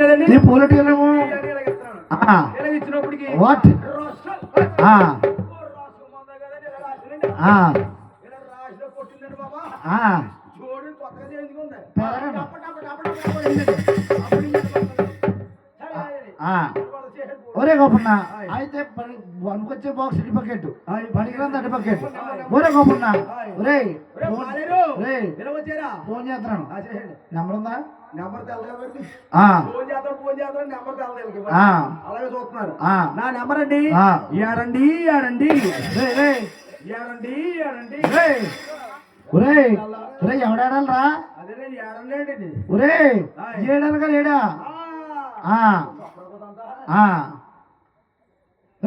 నీ పూలటీలము వాట్ రాష్ట్ర- ఒరే గోపన్న. అయితే పనికొచ్చే బాక్స్ ఇటు బకెట్ పనికిరాంది అటు బకెట్ ఒరే గోపన్న. ఒరే ఒరే, ఫోన్- చేస్తున్నాను. నెంబర్ ఉందా నెంబర్. అలాగే చూస్తున్నారు. నా నెంబర్ అండి. ఏడండి ఏడండి. ఏడండి ఏడండి. ఒరే ఒరే ఎవడాడాలరా? ఒరే ఏడనగా ఏడా ఆ, ఆ.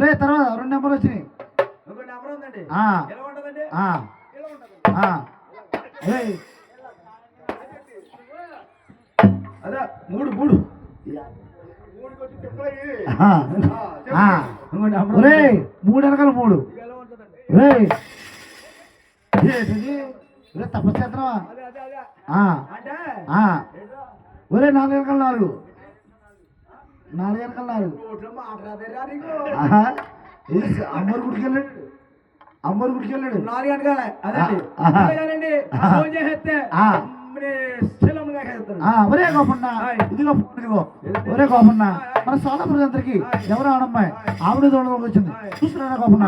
రే తర్వాత రెండు నెంబర్లు వచ్చినాయి. అదే మూడు మూడు. ఉంది. మూడు వెనకాల మూడు. రే అంటే? ఆ. ఏంటో? ఒరే నాలుగు వెనకాల నాలుగు. నాలుగు వెనకాల నాలుగు రోడ్లో మాట్లాడదేరా నీకు ఆహా. ఇది అమ్మోరు గుడికి వెళ్ళాడు అమ్మోరు గుడికి. ఫోన్ చేసేస్తే ఒరే గోపన్న. ఇదిగో ఇదిగో. ఒరే గోపన్న. మన సోలాపురం అందరికి ఎవరు ఆడమ్మాయి? ఆవిడ దూడలోకి వచ్చింది. చూస్తున్నారా గోపన్న.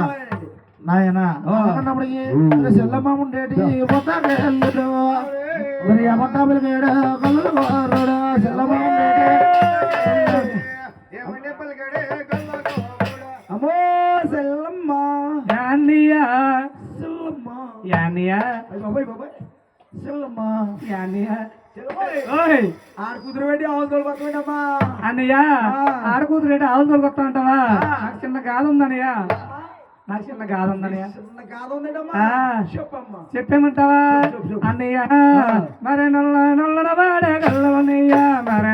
నాయనా అన్నప్పటికి సెల్లమ్మ ఉండేటి మరి సెల్లమ్మ ఉండేటి అమ్మో సెల్లమ్మ. యానియా. సెల్లమ్మ. యానియా. బాబాయ్ బాబాయ్. సెల్లమ్మ. యానియా. ఆడ కుదురు పెట్టి ఆవులు తోలుకొస్తామండి అమ్మా అన్నయ్య ఆడకూతురు రేటు ఆవులు తోలుకొస్తా ఉంటావా నాకు చిన్న గాథ ఉందన్నయ్య నాకు చిన్న గాథ ఉందన్నయ్య చెప్పేమంటావా? చెప్పు, చెప్పు. అన్నయ్య మరి నల్ల నల్లన వాడ గల్లవన్నయ్య మరి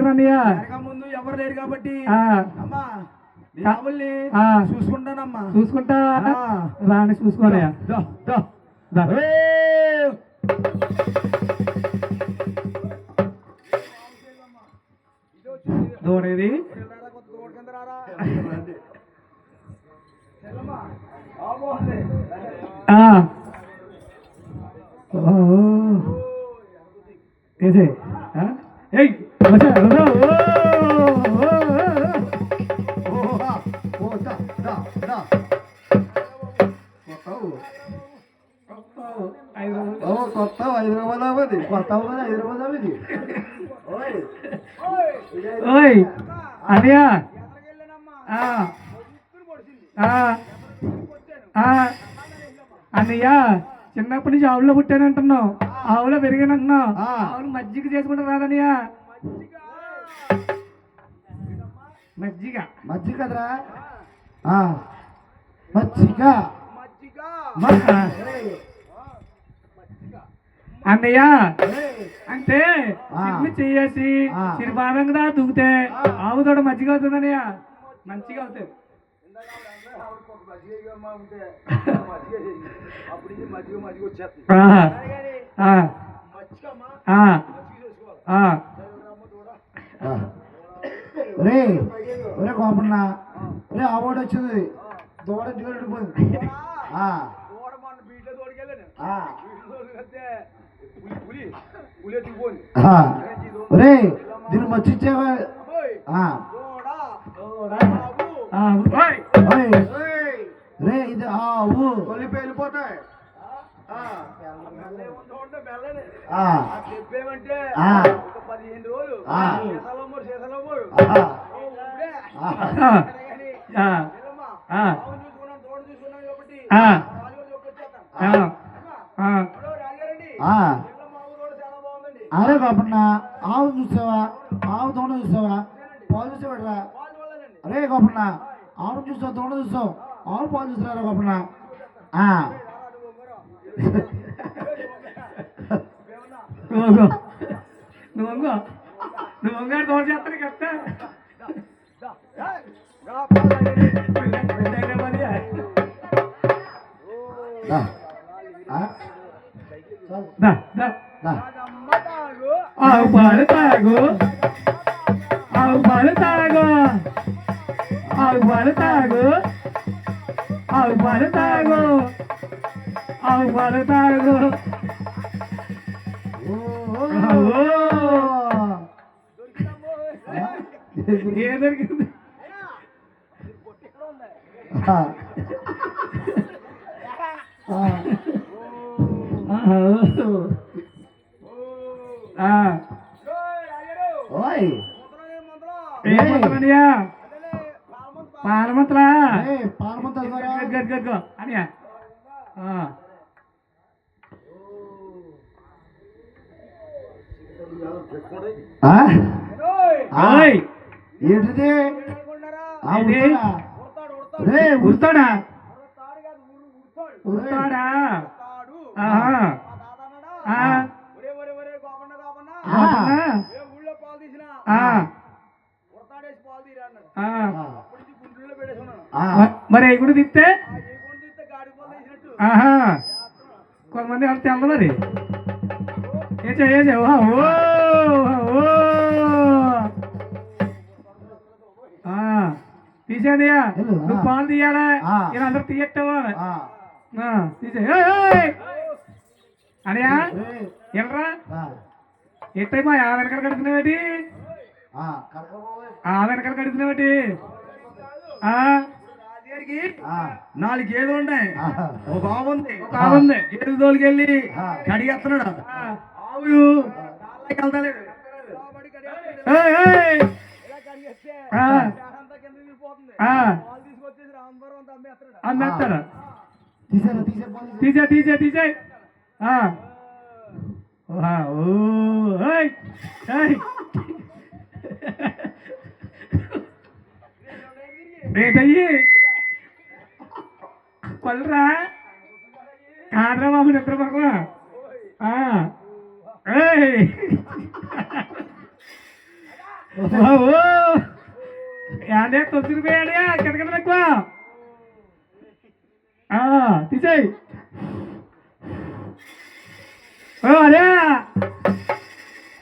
లేరు అన్నయ్య. ముందు ఎవరు లేరు కాబట్టి అమ్మా. చూసుకుంటానమ్మా. చూసుకుంటా. రాని చూసుకోనయ్య. దూడేది. ఏసే? ఏయ్. కొత్త హైదరాబాద్ అవ్వది కొత్త హైదరాబాద్ ఓయ్. ఆ. అన్నయ్య చిన్నప్పటి నుంచి ఆవులో పుట్టానంటున్నావు ఆవులో పెరిగానంటున్నావు ఆ. ఆవులు మజ్జిగ చేసుకుంటే రాదన్నయ్య మజ్జిగ. మజ్జిగ కదరా? ఆ, మజ్జిగ. మజ్జిగ. అన్నయ్య అంటే ఆ. చిన్ని చెయ్యేసి ఆ. చిరుపాదంగా దూకితే ఆవు తోట మజ్జిగ అవుతుందన్నయ్య మంచిగా అవుతుంది. మజ్జిగ రే ఒరే గోపన్న రే వచ్చింది. దూడ ఆ, దూడ పులి పులి ఎత్తుకుపోయింది ఆ. రే దీన్ని మర్చిచ్చావా అమ్మోయ్ ఆ, దూడ. బాబు. ఆ, ఓయ్. ఓయ్. రే ఇది ఆవు. కొలిపి వెళ్ళిపోతాయి చెప్పేమంటే పదిహేను రోజులు. సీతలమ్మడు సీతలమ్మడు. ఆవును తోడు చూసుకున్నాం కాబట్టి అరే కాపన్న ఆవు చూసావా? ఆవు దొండ చూసావా? పాలు చూసావాడరా? అరే గోపన్న ఆవు చూసావు? దొండ చూసావు? ఆవు పాలు చూసారా గోపన్న? ఆ. నువ్వు నువ్వు నువ్వు వంగాడు తోడు చేస్తాను కదా ఏ. ఆ. ఓయ్. ఏం మంత్రమనియా పాలమంత్రా? ఏ పాలమంతా అదిగోరా. గడ్ గడ్ గడ్ అనియా. ఆ. ఏంటిది? ఉడతాడా? రే ఉడతా ఉరుతాడా ఉరుతాడా ఆహా ఆ. గోపన్న? ఆ. ఆ. ఆ. మ- మరి ఎగుడు తిప్తే ఆహా. కొంతమంది వాళ్ళు తెల్ల మరి ఏచే ఏచే ఓ ఓ. వెళ్ళు, ఆ. నువ్వు పాలు తీయాలా. ఇలా అందరు తీయట్టవా ఆ. తీసే రే. ఎల్రా ఆ. ఎట్టయిమా ఆ వెనకాల కడుతున్నావేటి ఆ. వెనకాల కడుతున్నావేటి ఆ. నాలుగు గేదెలు ఉన్నాయి ఆవు ఉంది ఒక ఆవు ఉంది. గేదె తోలుకెళ్ళి ఆ. కడిగేస్తున్నాడు ఆ. ఆవు కాళ్ళకి వెళ్తలేదు ఏయ్, ఏయ్. ఆ. ఆ. అమ్మేస్తాడు తీసే. తీసే తీసే. రేటయ్యి. కొల్లరా కాదరా బాబు నిద్ర పక్కన ఏయ్. వా, ఓ. యాడే తొలిసిరిపోయాడే కిందకింద ఎక్కువ. తీసేయి. అదే.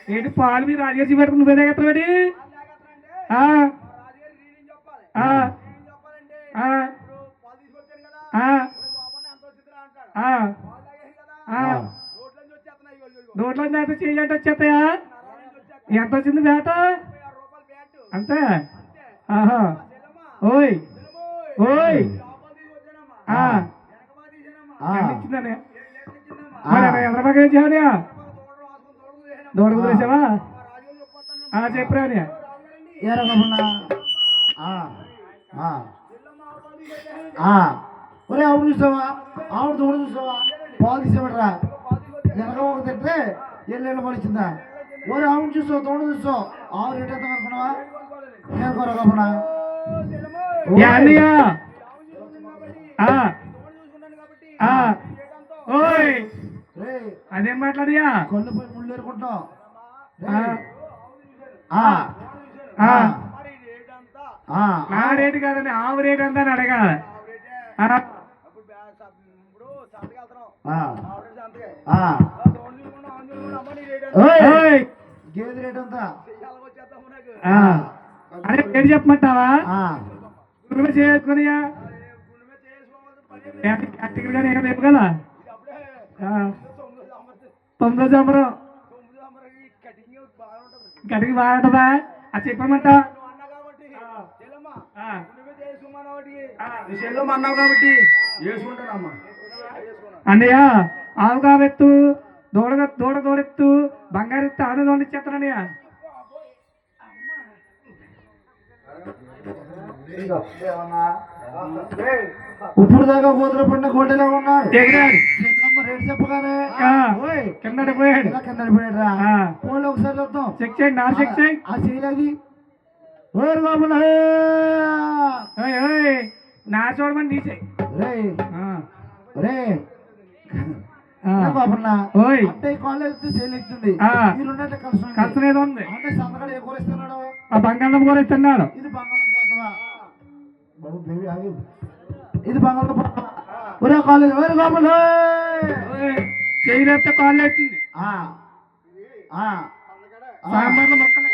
ఏంటి పాలు మీరు రాజేసి పెట్టుకుని నువ్వే ఎత్తబడి ఆ. ఆ. ఆ. ఆ. ఆ. నోట్లో చేత చెయ్యంటే వచ్చేస్తాయా? ఎంత వచ్చింది బేట అంతే? ఆహా. ఓయ్. ఓయ్ ఆ ఆ. ఎంత ఇచ్చిందని మరి బాగా ఏం చేయాలి దూడ కుదిరేసావా ఆ చెప్పురా. ఆ. ఒరే ఆవిడ చూసావా? ఆవిడ దూడ చూసావా? పాలు తీసేవాడరా. ఒక తింటే ఎల్లు పడిచిందా ఒరే ఆవిడ చూసావు? దూడ చూసావు? ఆవు రేట్ ఎంత అనుకున్నావా? నేను కొర గమనా యా అన్నయ్య అదేం మాట్లాడియా? కళ్ళు పోయి ముళ్ళు. ఆ. నా రేటు కాదండి ఆవు రేటు ఎంత అని అడగాలి గేదె రేట్ ఆ. అదే రేటు చెప్పమంటావా. గుండె చేసుకునియా ప్రాక్టికల్గా నేను రేపు కదా. తొమ్మిదో సంబరం గడికి బాగుంటుందా అది చెప్పమంటా. అన్నావు కాబట్టి అన్నయ్య ఆవు కాబెత్తు దూడ దూడ దూడెత్తు బంగారు ఎత్తు ఆను దోడిచ్చేస్తానన్నయ్య ఇప్పుడు దాకా పడిన కోటలో చెల్లమ్మ రేటు చెప్పగానే? కిందటి పోయాడు. ఇలా కింద పడిపోయాడురా ఆ. ఫోన్లో ఒకసారి చూద్దాం. చెక్ చేయండి నా చెక్ చేయి. ఆ చేయలేదు ఓరు బాబులు నా చూడమని చెయ్యి రే. రే ఆ. బాబున్నా ఓయ్. అంటే కాలేజ్ సేల్ ఎక్కుతుంది ఆ. మీరు ఉన్నట్టు కలిసి ఖర్చు ఏదో ఉంది. బంగాళం కూర ఇస్తున్నాడు ఇది ఆగు. ఇది బంగాళదుంప ఒరే కాలేజ్ ఓయ్, చెయ్యి లేపితే కాళ్ళు ఆ సాంబార్లో మొక్కలు.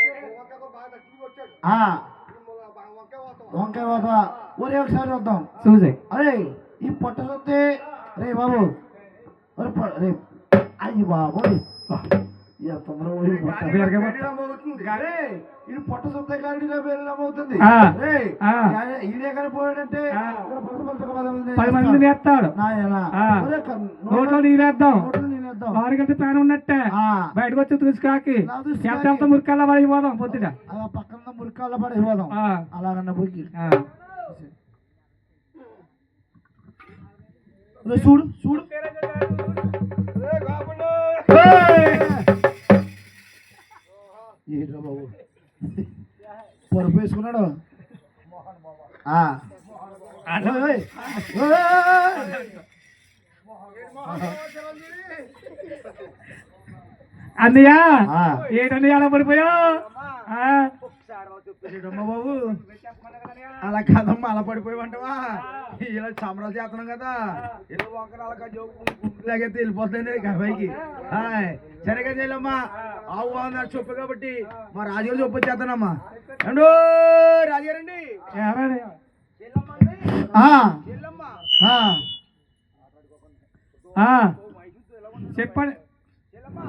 వంకాయ పోతా ఒరే ఒకసారి వద్దాం చూసే. అరే ఈ పొట్ట చూస్తే రే బాబు రే అయ్యి బాబు పొట్ట. ఇది పొట్ట. చూస్తే కానీ అవుతుంది. ఆ. రే ఆ. ఈడే కానీ పోయాడంటే పది మంది నేస్తాడు నోట్లో నోట్లో నేనేద్దాం. వారికంటే ప్యాన్ ఉన్నట్టే ఆ. బయటకు వచ్చి తీసుకాకి ఎంత మురికల్లా పడిపోదాం పొద్దుట పక్కన మురికాళ్ళ పడిపోదాం ఆ. అలాగన్న పోయి ఆ. ఒరే చూడు చూడు ఏంట్రా బాబు పరుపు వేసుకున్నాడు. అన్నయ్య. ఏంటన్నయ్య అలా బాబు అలా కాదమ్మా అలా పడిపోయావంటవా? ఇలా చమరాలు చేస్తున్నాం కదా. ఏదో ఒకరు అలా జోకులాగైతే వెళ్ళిపోతుంది హాయ్ సరిగా చేయలేమ్మా. ఆవు బాగున్నారు చెప్పు కాబట్టి మా రాజుగారు చెప్పు వచ్చేస్తానమ్మా అండు రాజుగారండి ఏమండి? ఆ. చెల్లమ్మ ఆ. ఆ. చెప్పండి చెల్లమ్మ